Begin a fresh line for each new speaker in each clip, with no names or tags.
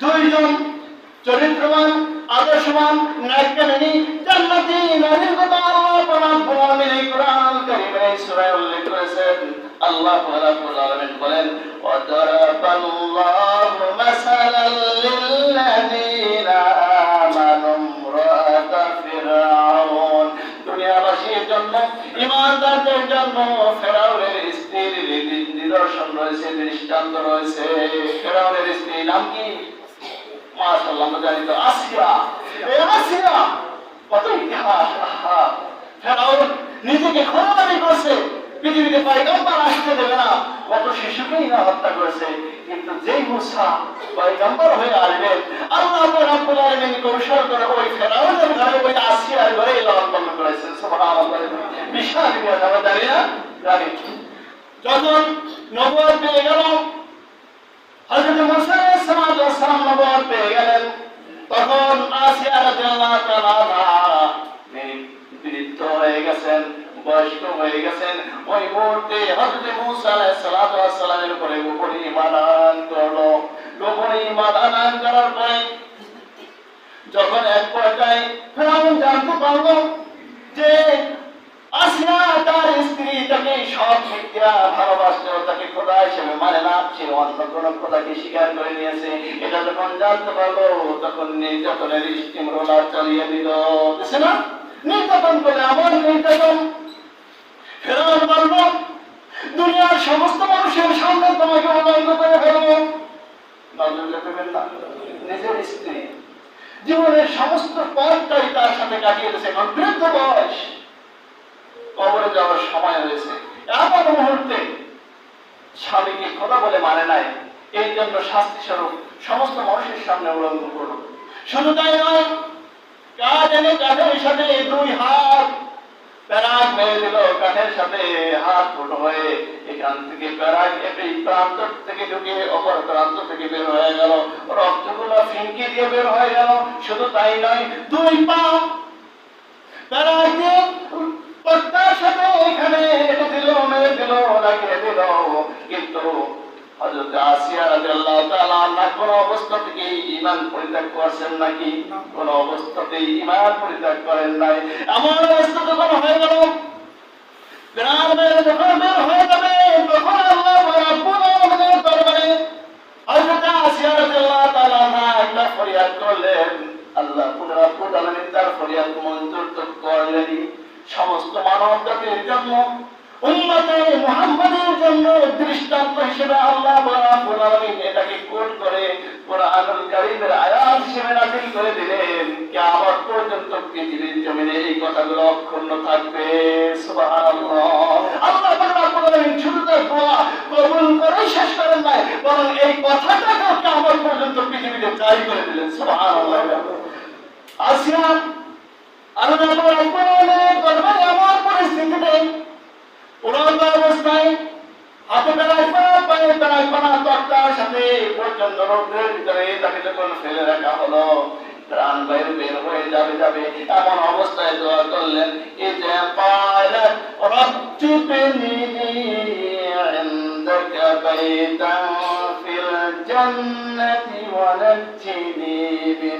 দুইজন চরিত্রবান, আদর্শবান নায়িকানী জান্নাতি, নারীর কথা আল্লাহ রাব্বুল আলামিন এই কোরআন কারীমে সূরায় উল্লেখ করেছেন। আল্লাহ রাব্বুল আলামিন বলেন, ওয়াদারাবাল্লাহু মাসালাল লিল্লাযীনা আমানু জন্য ফেরাউনের স্ত্রীর নিদর্শন রয়েছে, দৃষ্টান্ত রয়েছে। ফেরাউনের স্ত্রীর নাম কি? নিজেকে খোলা করছে, পৃথিবীতে পয়গম্বর আসতে দেবে না কত শিশুকেই না হত্যা করেছে, কিন্তু যেই মুসা পয়গম্বর হয়ে আসবেন আল্লাহ রাব্বুল আলামিন কৌশল করে ওই ফেরাউনের ঘরে ওই আসিয়ার ঘরে লালন পালন করেছেন, সুবহানাল্লাহ বিশাল আমরা জানি না, জানি। যখন নবুয়ত পেয়ে গেল নবুয়ত পেয়ে গেলেন। তখন আসিয়া রাদিয়াল্লাহু তাআলা বৃদ্ধ হয়ে গেছেন, বয়স্ক হয়ে গেছেন। ওই মুহূর্তে হযরত মুসা আলাইহিস সালামের উপরে গোপনে ঈমান আনয়ন করল। গোপনে ঈমান আনয়ন করার পরে যখন এক পর্যায়ে ফেরাউন জানতে পারল যে আসিয়া তার স্ত্রী তাকে সব তাকে খোদা হিসেবে মানে না অন্য কোন খোদাকে স্বীকার করে নিয়েছে। এটা যখন জানতে পারল তখন নির্যাতনের রোলার চালিয়ে দিল। না? নির্যাতন করে নির্যাতন। বলল দুনিয়ার সমস্ত মানুষের সামনে তোমাকে উলঙ্গ করে ফেলব। নিজের স্ত্রী। জীবনের সমস্ত পথটাই তার সাথে কাটিয়ে দিয়েছে। এখন বৃদ্ধ বয়স। কবরে যাওয়ার সময় হয়েছে। এমন মুহূর্তে স্বামীকে বলে মানে নাই। জন্য শাস্তি স্বরূপ সমস্ত মানুষের সামনে উলঙ্গ করল শুধু তাই নয় কাঠের সাথে দুই হাত প্যারাগ মেরে দিল। কাঠের সাথে হাত হয়ে এখান থেকে প্যারাগ এই প্রান্ত থেকে ঢুকে অপর প্রান্ত থেকে বের হয়ে গেল। রক্তগুলো ফিনকি দিয়ে বের হয়ে গেল। শুধু তাই নয়, দুই পা প্যারাগ দিয়ে সাথে এখানে করছেন নাকি? কোন অবস্থাতেই ঈমান পরিত্যাগ করেন নাই। এমন অবস্থা যখন হয়ে গেল প্রাণ মেরে যখন হয়ে যাবে, তখন আল্লাহ রাব্বুল আলামিনের দরবারে হযরত আসিয়া রাদিয়াল্লাহু তাআলা আনহা একটা ফরিয়াদ করলেন আল্লাহ রাব্বুল আলামিন তার ফরিয়াদ মঞ্জুর তো করলেনই সমস্ত মানব জন্য উম্মতে মুহাম্মাদের জন্য দৃষ্টান্ত হিসেবে আল্লাহ এটাকে কোট করে আসিয়া আল্লাহ রাব্বুল আলামিন দরবারে আমার পরিস্থিতিতে উড়ন্ত অবস্থায় হাতে বেলায় পা পায়ে বেলায় পানা তক্তার সাথে প্রচন্ড রৌদ্রের ভিতরে তাকে যখন ফেলে রাখা হলো প্রাণ বাইরে বের হয়ে যাবে যাবে এমন অবস্থায় দোয়া করলেন এই যে পায়লাত রব্বিবনি عندك بيتا في الجنة ونجني من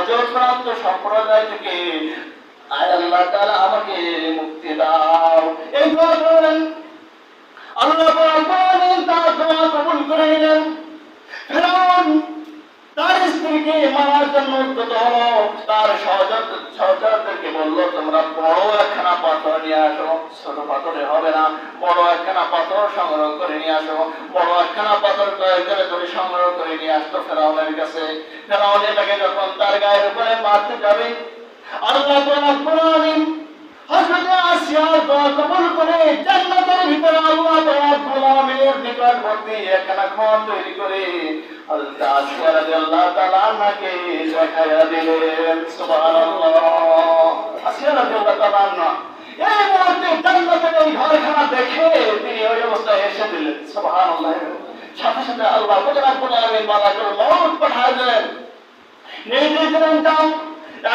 গজবপ্রাপ্ত সম্প্রদায় থেকে আল্লাহ তারা আমাকে মুক্তি দাও। এই আল্লাহ তোমরা বড় একখানা পাথর নিয়ে আসো, ছোট পাথরে হবে না। বড় একখানা পাথর সংগ্রহ করে নিয়ে আসো। বড় একখানা পাথর কয়েক করে ধরে সংগ্রহ করে নিয়ে আসতো ফেরাউনের কাছে। ফেরাউন এটাকে যখন তার গায়ের উপরে মারতে যাবে আল্লাহ আলামিন হযরত আসিয়ার দিলেন। সুবহানাল্লাহ। আনহা এই মুহূর্তে জান্নাতের এই ঘরখানা দেখে তিনি ওই অবস্থায় এসে দিলেন। সুবহানাল্লাহ। সাথে সাথে আল্লাহ রাব্বুল আলামিন মালাকুল মউত পাঠিয়ে দিলেন। নির্দেশন দাও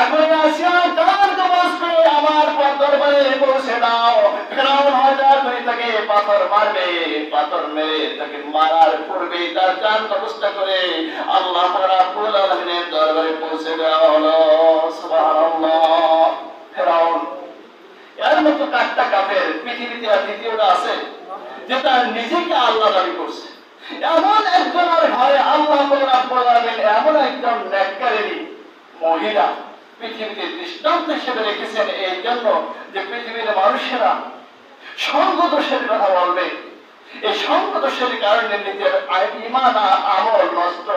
এখন আসিয়া তার কবজ করে আমার দরবারে পৌঁছে দাও। ফেরাউন হাজার করে তাকে পাথর মারবে, পাথর মেরে তাকে মারার পূর্বে তার জান ব্যবস্থা করে আল্লাহ রাব্বুল দেওয়া হলো। সুবহানাল্লাহ। কাটটা কাফের পৃথিবীতে আর দ্বিতীয়টা আছে যে তার নিজেকে আল্লাহ দাবি করছে। এমন একজনের আল্লাহ আলামিন এমন একজন নেককারেরই মহিলা পৃথিবীতে দৃষ্টান্ত হিসেবে রেখেছেন এই জন্য যে পৃথিবীর মানুষেরা সঙ্গ দোষের কথা বলবে। এই সঙ্গ দোষের কারণে নিজের ইমান আমল নষ্ট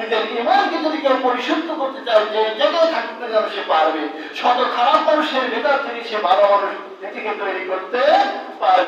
নিজের ইমানকে যদি কেউ পরিশুদ্ধ করতে চায়, যে জায়গায় থাকতে যেন সে পারবে। শত খারাপ মানুষের ভেতর থেকে সে ভালো মানুষ নিজেকে তৈরি করতে পারবে।